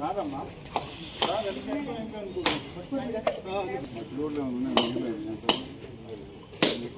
రాదమ్మా రాదమ్మా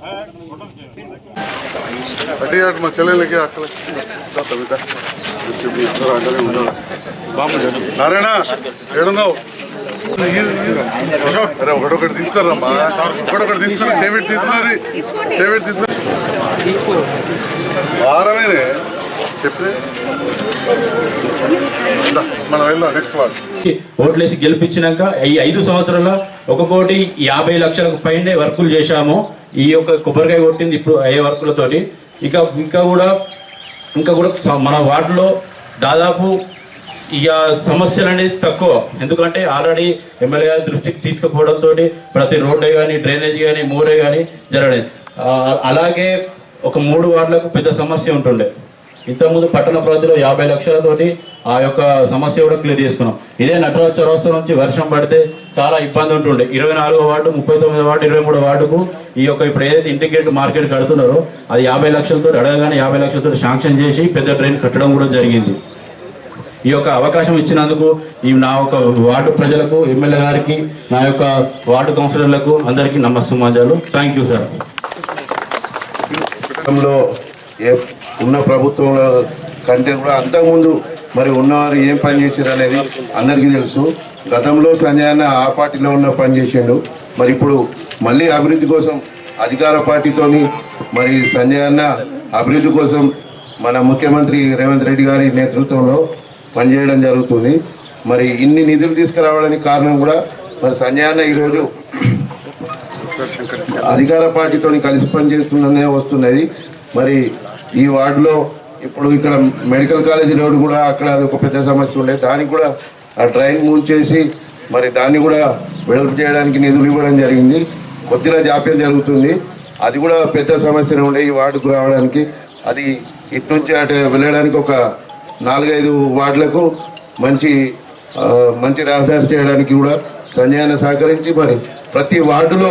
మా అంటనే ఉన్నాడు నారాయణ ఏడున్నావు? అరే ఒకటొకటి తీసుకురమ్మా. ఒకటొకటి తీసుకురా చేపెట్టి తీసుకుని చేపెట్టి తీసుకుని వారమేనే చెప్పే మనం వెళ్దాం నెక్స్ట్ వాడు ఓట్లేసి గెలిపించినాక ఈ ఐదు సంవత్సరాల ఒక కోటి యాభై లక్షలకు పైనే వర్కులు చేశాము. ఈ యొక్క కొబ్బరికాయ కొట్టింది ఇప్పుడు అయ్యే వర్కులతోటి ఇక ఇంకా కూడా ఇంకా కూడా మన వార్డులో దాదాపు ఇక సమస్యలు అనేది తక్కువ. ఎందుకంటే ఆల్రెడీ ఎమ్మెల్యే గారి దృష్టికి తీసుకుపోవడంతో ప్రతి రోడ్డే కానీ డ్రైనేజ్ కానీ మూరే కానీ జరగలేదు. అలాగే ఒక మూడు వార్డులకు పెద్ద సమస్య ఉంటుండే. ఇంతకుముందు పట్టణ ప్రజలు యాభై లక్షలతోటి ఆ యొక్క సమస్య కూడా క్లియర్ చేసుకున్నాం. ఇదే నటరాజ్ చౌరస్తా నుంచి వర్షం పడితే చాలా ఇబ్బంది ఉంటుండే. ఇరవై నాలుగో వార్డు ముప్పై తొమ్మిదో వార్డు ఇరవై మూడో వార్డుకు ఈ యొక్క ఇప్పుడు ఏదైతే ఇంటిగ్రేట్ మార్కెట్ కడుతున్నారో అది యాభై లక్షలతో అడగగానే యాభై లక్షలతో శాంక్షన్ చేసి పెద్ద ట్రైన్ కట్టడం కూడా జరిగింది. ఈ యొక్క అవకాశం ఇచ్చినందుకు ఈ నా యొక్క వార్డు ప్రజలకు ఎమ్మెల్యే గారికి నా యొక్క వార్డు కౌన్సిలర్లకు అందరికీ నమస్సమాజాలు. థ్యాంక్ యూ సార్ గతంలో ఉన్న ప్రభుత్వంలో కంటే కూడా అంతకుముందు మరి ఉన్నవారు ఏం పని చేశారు అనేది అందరికీ తెలుసు. గతంలో సంజయ్ అన్న ఆ పార్టీలో ఉన్న పని చేసిండు. మరి ఇప్పుడు మళ్ళీ అభివృద్ధి కోసం అధికార పార్టీతోని మరి సంజయ్ అన్న అభివృద్ధి కోసం మన ముఖ్యమంత్రి రేవంత్ రెడ్డి గారి నేతృత్వంలో పనిచేయడం జరుగుతుంది. మరి ఇన్ని నిధులు తీసుకురావడానికి కారణం కూడా మరి సంజయ్ అన్న ఈరోజు అధికార పార్టీతో కలిసి పనిచేస్తుందనే వస్తున్నది. మరి ఈ వార్డులో ఇప్పుడు ఇక్కడ మెడికల్ కాలేజీ రోడ్ కూడా అక్కడ అది ఒక పెద్ద సమస్య ఉండే. దానికి కూడా ఆ ట్రైన్ చేసి మరి దాన్ని కూడా వెడల్పు చేయడానికి నిధులు ఇవ్వడం జరిగింది. కొద్దిగా జాప్యం జరుగుతుంది. అది కూడా పెద్ద సమస్యనే ఉండే ఈ వార్డుకు రావడానికి. అది ఇటు నుంచి అటు వెళ్ళడానికి ఒక నాలుగైదు వార్డులకు మంచి మంచి రహదారి చేయడానికి కూడా సంజయన సహకరించి మరి ప్రతి వార్డులో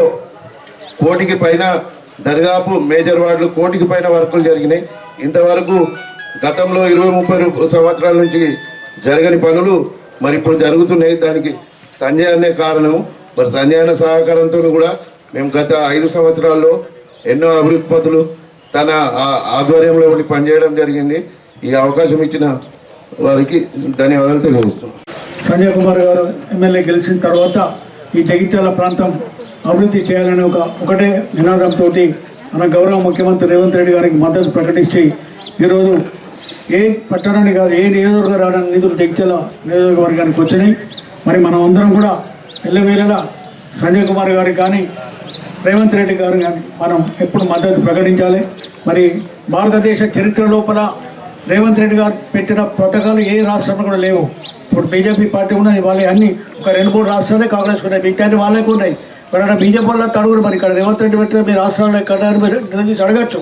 కోటికి పైన దరిదాపు మేజర్ వార్డులు కోటికి పైన వర్కులు జరిగినాయి. ఇంతవరకు గతంలో ఇరవై ముప్పై సంవత్సరాల నుంచి జరగని పనులు మరి ఇప్పుడు జరుగుతున్నాయి. దానికి సంజయ్ అనే కారణం. మరి సంజయ్ అనే సహకారంతో కూడా మేము గత ఐదు సంవత్సరాల్లో ఎన్నో అభివృద్ధి పనులు తన ఆ- ఆధ్వర్యంలో ఉండి పనిచేయడం జరిగింది. ఈ అవకాశం ఇచ్చిన వారికి ధన్యవాదాలు తెలియజేస్తున్నాం. సంజయ్ కుమార్ గారు ఎమ్మెల్యే గెలిచిన తర్వాత ఈ జగిత్యాల ప్రాంతం అభివృద్ధి చేయాలని ఒక ఒకటే నినాదంతో మన గౌరవ ముఖ్యమంత్రి రేవంత్ రెడ్డి గారికి మద్దతు ప్రకటించి ఈరోజు ఏ పట్టణాన్ని కాదు ఏ నియోజకవర్గం రావడానికి నిధులు జగిత్యాల నియోజకవర్గానికి వచ్చినాయి. మరి మనం అందరం కూడా ఎల్లవేళలా సంజయ్ కుమార్ గారికి కానీ రేవంత్ రెడ్డి గారు కానీ మనం ఎప్పుడు మద్దతు ప్రకటించాలి. మరి భారతదేశ చరిత్ర లోపల రేవంత్ రెడ్డి గారు పెట్టిన పథకాలు ఏ రాష్ట్రంలో కూడా లేవు. ఇప్పుడు బీజేపీ పార్టీ ఉన్నది వాళ్ళే అన్నీ ఒక రెండు మూడు రాష్ట్రాలే కాంగ్రెస్ ఉన్నాయి మిగతా వాళ్ళకి ఉన్నాయి. మరి అక్కడ బీజేపీ తడుగురు మరి ఇక్కడ రేవంత్ రెడ్డి పెట్టిన మీ రాష్ట్రాల్లో ఎక్కడ అని మీరు నిలదీసి అడగచ్చు.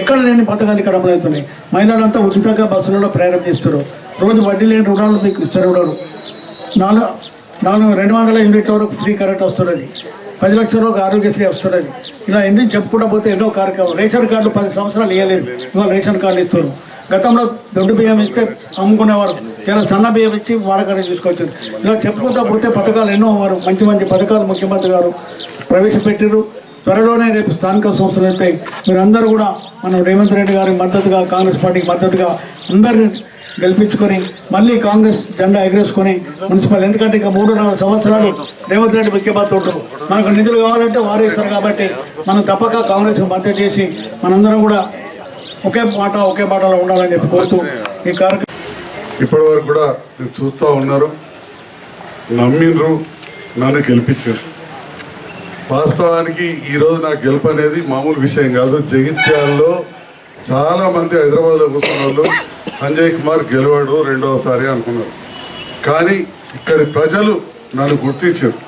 ఎక్కడ లేని పథకాలు ఇక్కడ అమలవుతున్నాయి మహిళలంతా ఉచితంగా బస్సులలో ప్రయాణం చేస్తారు రోజు వడ్డీ లేని రుణాలు మీకు ఇస్తారు ఉండరు నాలుగు నాలుగు రెండు వందల యూనిట్ల వరకు ఫ్రీ కరెంట్ వస్తున్నది. పది లక్షల వరకు ఆరోగ్యశ్రీ వస్తున్నది. ఇలా ఎన్ని చెప్పుకుంటూ పోతే ఎన్నో కార్యక్రమాలు. రేషన్ కార్డు పది సంవత్సరాలు ఇవ్వలేదు ఇవాళ రేషన్ కార్డు ఇస్తున్నారు. గతంలో దొడ్డు బియ్యం ఇస్తే అమ్ముకునేవారు. ఇలా సన్న బియ్యం ఇచ్చి వాడకాన్ని చూసుకోవచ్చు ఇలా చెప్పుకుంటూ పోతే పథకాలు ఎన్నో వారు మంచి మంచి పథకాలు ముఖ్యమంత్రి గారు ప్రవేశపెట్టారు త్వరలోనే రేపు స్థానిక సంస్థలు అవుతాయి మీరందరూ కూడా మనం రేవంత్ రెడ్డి గారికి మద్దతుగా కాంగ్రెస్ పార్టీకి మద్దతుగా అందరిని గెలిపించుకొని మళ్ళీ కాంగ్రెస్ జెండా ఎగరేసుకొని మున్సిపల్. ఎందుకంటే ఇక నాలుగు సంవత్సరాలు రేవంత్ రెడ్డి ముఖ్యమంత్రి ఉంటారు మనకు నిధులు కావాలంటే వారే ఇస్తారు కాబట్టి మనం తప్పక కాంగ్రెస్ మద్దతు చేసి మనందరం కూడా ఒకే మాట ఒకే మాటలో ఉండాలని చెప్పి కోరుతూ ఈ కార్యక్రమం ఇప్పటి వరకు కూడా మీరు చూస్తూ ఉన్నారు. నమ్మిండ్రు నన్ను గెలిపించారు. వాస్తవానికి ఈరోజు నాకు గెలుపు అనేది మామూలు విషయం కాదు. జగిత్యాలలో చాలా మంది హైదరాబాద్లో కూర్చున్న వాళ్ళు సంజయ్ కుమార్ గెలవాడు రెండవసారి అనుకున్నారు. కానీ ఇక్కడి ప్రజలు నన్ను గుర్తించారు.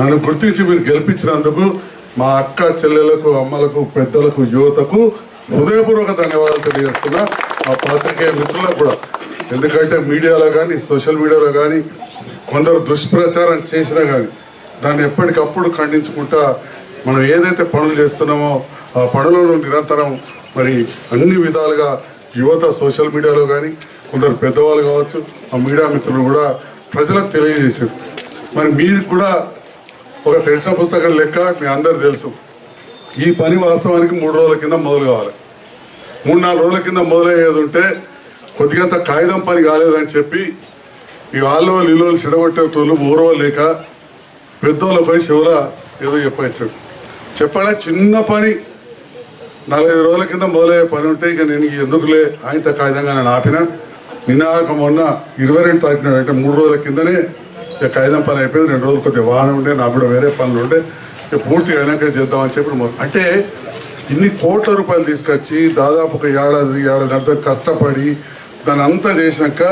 నన్ను గుర్తించి మీరు గెలిపించినందుకు మా అక్క చెల్లెలకు అమ్మలకు పెద్దలకు యువతకు హృదయపూర్వక ధన్యవాదాలు తెలియజేస్తున్నా. మా పాత్రికేయ మిత్రులకు కూడా ఎందుకంటే మీడియాలో కానీ సోషల్ మీడియాలో కానీ కొందరు దుష్ప్రచారం చేసినా కానీ దాన్ని ఎప్పటికప్పుడు ఖండించుకుంటా మనం ఏదైతే పనులు చేస్తున్నామో ఆ పనులను నిరంతరం మరి అన్ని విధాలుగా యువత సోషల్ మీడియాలో కానీ కొందరు పెద్దవాళ్ళు కావచ్చు ఆ మీడియా మిత్రులు కూడా ప్రజలకు తెలియజేశారు. మరి మీరు కూడా ఒక తెలిసిన పుస్తకం లెక్క మీ అందరు తెలుసు. ఈ పని వాస్తవానికి మూడు రోజుల కింద మొదలు కావాలి. మూడు నాలుగు రోజుల కింద మొదలయ్యేది ఉంటే కొద్దిగంత కాగితం పని కాలేదని చెప్పి ఈ వాళ్ళు ఇల్లు చెడగొట్టేటోళ్ళు ఊరవలేక పెద్దోళ్ళపై శివుల ఏదో చెప్పచ్చారు. చెప్పలే? చిన్న పని. నలభై రోజుల కింద మొదలయ్యే పని ఉంటే ఇక నేను ఎందుకులే? ఆయన కాగితంగా నేను ఆపిన. నినాక మొన్న ఇరవై రెండు తారీఖున అంటే మూడు రోజుల కిందనే ఇక కాగితం పని అయిపోయింది. రెండు రోజులు కొద్దిగా వాహనం ఉండే నాకు కూడా వేరే పనులు ఉండే. ఇక పూర్తిగా అయినాక చేద్దామని చెప్పి అంటే ఇన్ని కోట్ల రూపాయలు తీసుకొచ్చి దాదాపు ఒక ఏడాది ఏడాది అంత కష్టపడి దాన్ని అంతా చేసినాక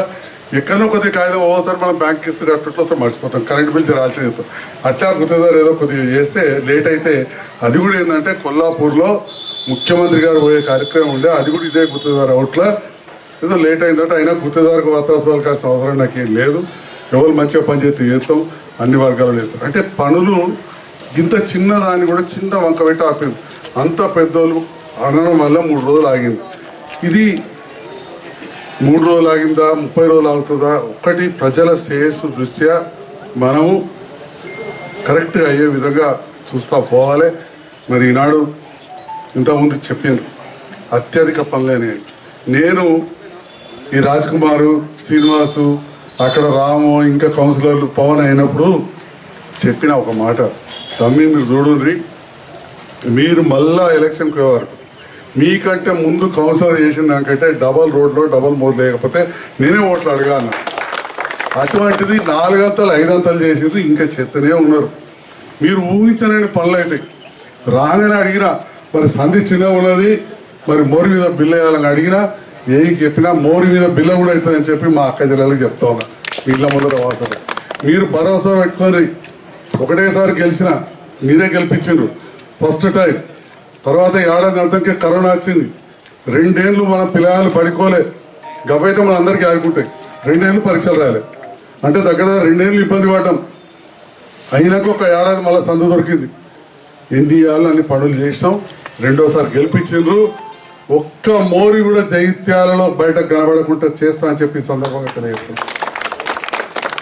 ఎక్కడో కొద్దిగా కాగితం ఓసారి మనం బ్యాంక్ ఇస్తే కట్టుట్లో వస్తే మర్చిపోతాం. కరెంట్ బిల్ రాల్సి చేస్తాం అట్లా గుర్తుందో ఏదో కొద్దిగా చేస్తే లేట్ అయితే అది కూడా ఏంటంటే కొల్లాపూర్లో ముఖ్యమంత్రి గారు పోయే కార్యక్రమం ఉండే అది కూడా ఇదే గుర్తుదారు అవుట్ల. ఏదో లేట్ అయిందంటే అయినా గుర్తుదారుకు వాతావరణాలు కాసిన అవసరం నాకేం లేదు. ఎవరు మంచిగా పనిచేస్తే చేస్తాం అన్ని వర్గాలు చేస్తాం అంటే పనులు ఇంత చిన్న దాన్ని కూడా చిన్న వంక పెట్టి ఆపింది అంత పెద్దోళ్ళు అనడం వల్ల మూడు రోజులు ఆగింది. ఇది మూడు రోజులు ఆగిందా ముప్పై రోజులు ఆగుతుందా ఒక్కటి ప్రజల శ్రేయస్సు దృష్ట్యా మనము కరెక్ట్గా అయ్యే విధంగా చూస్తా పోవాలి. మరి ఈనాడు ఇంతకుముందు చెప్పాను అత్యధిక పనులేనే నేను. ఈ రాజ్ కుమారు శ్రీనివాసు అక్కడ రాము ఇంకా కౌన్సిలర్లు పవన్ అయినప్పుడు చెప్పిన ఒక మాట తమ్మి మీరు చూడండి మీరు మళ్ళా ఎలక్షన్కి వరకు మీకంటే ముందు కౌన్సిలర్ చేసిన దానికంటే డబల్ రోడ్లో డబల్ మోడ్ లేకపోతే నేనే ఓట్లు అడగాను అటువంటిది నాలుగంతలు ఐదంతలు చేసింది ఇంకా చెత్తనే ఉన్నారు. మీరు ఊహించలేని పనులు అయితే రాగానే అడిగినా మరి సంధి చిన్న ఉన్నది మరి మోరి మీద బిల్లు వేయాలని అడిగినా ఏం చెప్పినా మోరి మీద బిల్ల కూడా అవుతుందని చెప్పి మా అక్క జిల్లాలకు చెప్తా ఉన్నా. ఇళ్ళ ముందర వాసన. మీరు భరోసా పెట్టుకొని ఒకటేసారి గెలిచిన మీరే గెలిపించిండ్రు. First time. తర్వాత ఏడాది అర్థంకి కరోనా వచ్చింది. రెండేళ్ళు మన పిల్లలు పడుకోలే. గవైతే మన అందరికీ ఆదుకుంటాయి రెండేళ్ళు పరీక్షలు రాలే. అంటే దగ్గర రెండేళ్ళు ఇబ్బంది పడ్డాం. అయినాక ఒక ఏడాది మళ్ళీ సందు దొరికింది. ఎన్ని చేయాలో అన్ని పనులు చేసినాం. రెండోసారి గెలిపించిండ్రు. ఒక్క మోరి కూడా జైత్యాలలో బయటకు కనబడకుండా చేస్తా అని చెప్పి సందర్భంగా తెలియజేస్తున్నాం.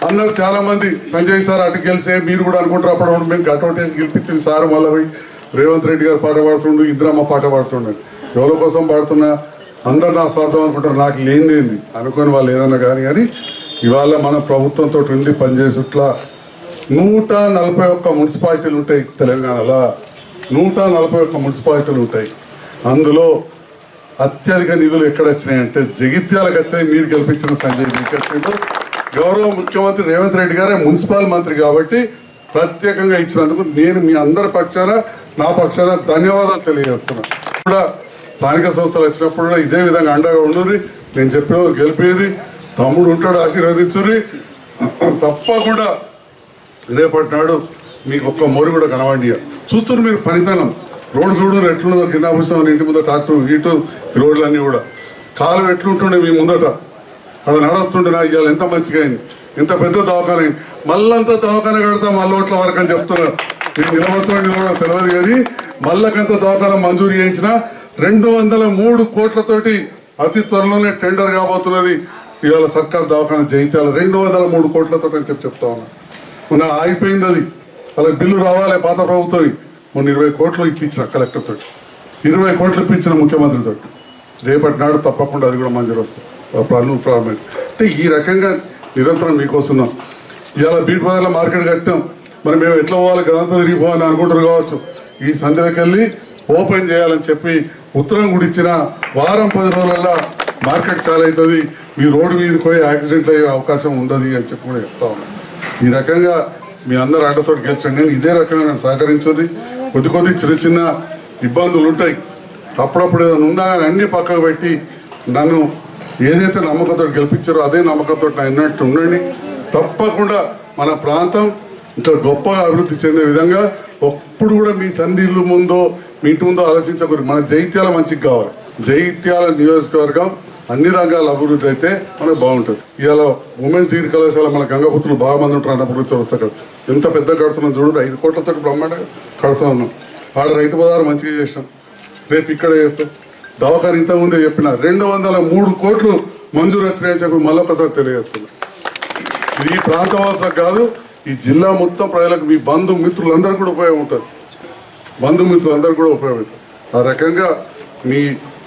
అందరు చాలామంది సంజయ్ సార్ అటు గెలిసే మీరు కూడా అనుకుంటారు. అప్పుడు మేము గట్టోటేసి గెలిపించింది సార్ మళ్ళీ పోయి రేవంత్ రెడ్డి గారు పాట పాడుతుండు ఇద్దరమ్మ పాట పాడుతుండడు ఎవరి కోసం పాడుతున్నా? అందరు నా స్వార్థం అనుకుంటారు నాకు లేనిదేంది అనుకొని వాళ్ళు ఏదన్నా కానీ కానీ ఇవాళ మన ప్రభుత్వంతో ఉండి పనిచేసేట్లా నూట నలభై ఒక్క మున్సిపాలిటీలు ఉంటాయి తెలంగాణలో. నూట నలభై ఒక్క మున్సిపాలిటీలు ఉంటాయి. అందులో అత్యధిక నిధులు ఎక్కడ వచ్చినాయంటే జగిత్యాలకు వచ్చాయి మీరు గెలిపించిన సంజయ్ నీకెట్టిండు గౌరవ ముఖ్యమంత్రి రేవంత్ రెడ్డి గారే మున్సిపల్ మంత్రి కాబట్టి ప్రత్యేకంగా ఇచ్చినందుకు నేను మీ అందరి పక్షాన నా పక్షాన ధన్యవాదాలు తెలియజేస్తున్నా. కూడా స్థానిక సంస్థలు వచ్చినప్పుడు కూడా ఇదే విధంగా అండగా ఉండుర్రి. నేను చెప్పిన గెలిపేది తమ్ముడు ఉంటాడు ఆశీర్వదించుర్రి. తప్పకుండా రేపటి నాడు మీకు ఒక్క మొరు కూడా కనవండి చూస్తున్నారు మీరు పనితనం. రోడ్డు చూడు ఎట్లుందో కింద పుస్తకం ఇంటి ముందట అటు ఇటు రోడ్లన్నీ కూడా. కాలం ఎట్లుంటుండే మీ ముందట. అది నడుస్తుండే నాకు ఇవాళ ఎంత మంచిగా అయింది ఇంత పెద్ద దవాఖాన అయింది. మళ్ళంతా దవాఖాన కడతాం మళ్ళీ ఓట్ల వరకు అని చెప్తున్నారు. మీకు నిలబడతాం తెలియదు కానీ మల్లకంత దవాఖాన మంజూరు చేయించిన రెండు వందల మూడు కోట్లతోటి అతి త్వరలోనే టెండర్ కాబోతున్నది. ఇవాళ సర్కార్ దవాఖాన జయితాలు రెండు వందల మూడు కోట్లతో అని చెప్పి చెప్తా ఉన్నా. మొన్న ఆగిపోయింది అది. అలా బిల్లు రావాలి పాత ప్రభుత్వం. మొన్న ఇరవై కోట్లు ఇప్పించిన కలెక్టర్ తోటి. ఇరవై కోట్లు ఇప్పించిన ముఖ్యమంత్రి తోటి. రేపటి నాడు తప్పకుండా అది కూడా మంజూరు వస్తుంది. ప్రారంభం ప్రారంభమైంది. అంటే ఈ రకంగా నిరంతరం మీకోసం ఇవాళ బీట్ బజార్లో మార్కెట్ కట్టాం. మరి మేము ఎట్లా పోవాలి? గ్రంథం తిరిగిపోవాలని అనుకుంటారు కావచ్చు. ఈ సంధ్యకెళ్ళి ఓపెన్ చేయాలని చెప్పి ఉత్తరం కూడా ఇచ్చిన వారం పది రోజులలో మార్కెట్ చాలా అవుతుంది. మీ రోడ్డు మీద పోయి యాక్సిడెంట్లు అయ్యే అవకాశం ఉండదు అని చెప్పి కూడా చెప్తా ఉన్నాను ఈ రకంగా మీ అందరు ఆటతో గెలిచండి నేను ఇదే రకంగా నేను సహకరించింది కొద్ది కొద్ది చిన్న చిన్న ఇబ్బందులు ఉంటాయి. అప్పుడప్పుడు ఏదైనా ఉందా కానీ అన్ని పక్కకు పెట్టి నన్ను ఏదైతే నమ్మకంతో గెలిపించారో అదే నమ్మకంతో నా ఉండండి. తప్పకుండా మన ప్రాంతం ఇంత గొప్పగా అభివృద్ధి చెందే విధంగా ఎప్పుడు కూడా మీ సందిళ్ళు ముందో మీ ఇంటి ముందో ఆలోచించకూడదు. మన జైత్యాల మంచిగా కావాలి. జైత్యాల నియోజకవర్గం అన్ని రంగాల అభివృద్ధి అయితే మనకు బాగుంటుంది. ఇవాళ ఉమెన్స్ డిగ్రీ కళాశాల మన గంగపుత్రులు బాగా మంది ఉంటారు అన్నప్పుడు వ్యవస్థ ఎంత పెద్ద కడుతున్నాం చూడండి. ఐదు కోట్లతో బ్రహ్మాండంగా కడుతూ ఉన్నాం ఆడ రైతు బజారు మంచిగా చేసినాం. రేపు ఇక్కడ చేస్తాం. దవాఖాన ఇంతకుముందే చెప్పిన రెండు వందల మూడు కోట్లు మంజూరు వచ్చినాయని చెప్పి మళ్ళొకసారి తెలియజేస్తున్నాం. ఇది ఈ ప్రాంతవాసులకు కాదు ఈ జిల్లా మొత్తం ప్రజలకు మీ బంధు మిత్రులందరూ కూడా ఉపయోగం ఉంటుంది బంధుమిత్రులందరూ కూడా ఉపయోగపడుతుంది ఆ రకంగా మీ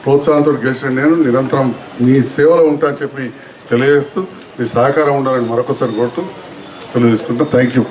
ప్రోత్సాహంతో గెలిచిన నేను నిరంతరం మీ సేవలో ఉంటా అని చెప్పి తెలియజేస్తూ మీ సహకారం ఉండాలని మరొకసారి కోరుతూ సెలవు తీసుకుంటా థ్యాంక్ యూ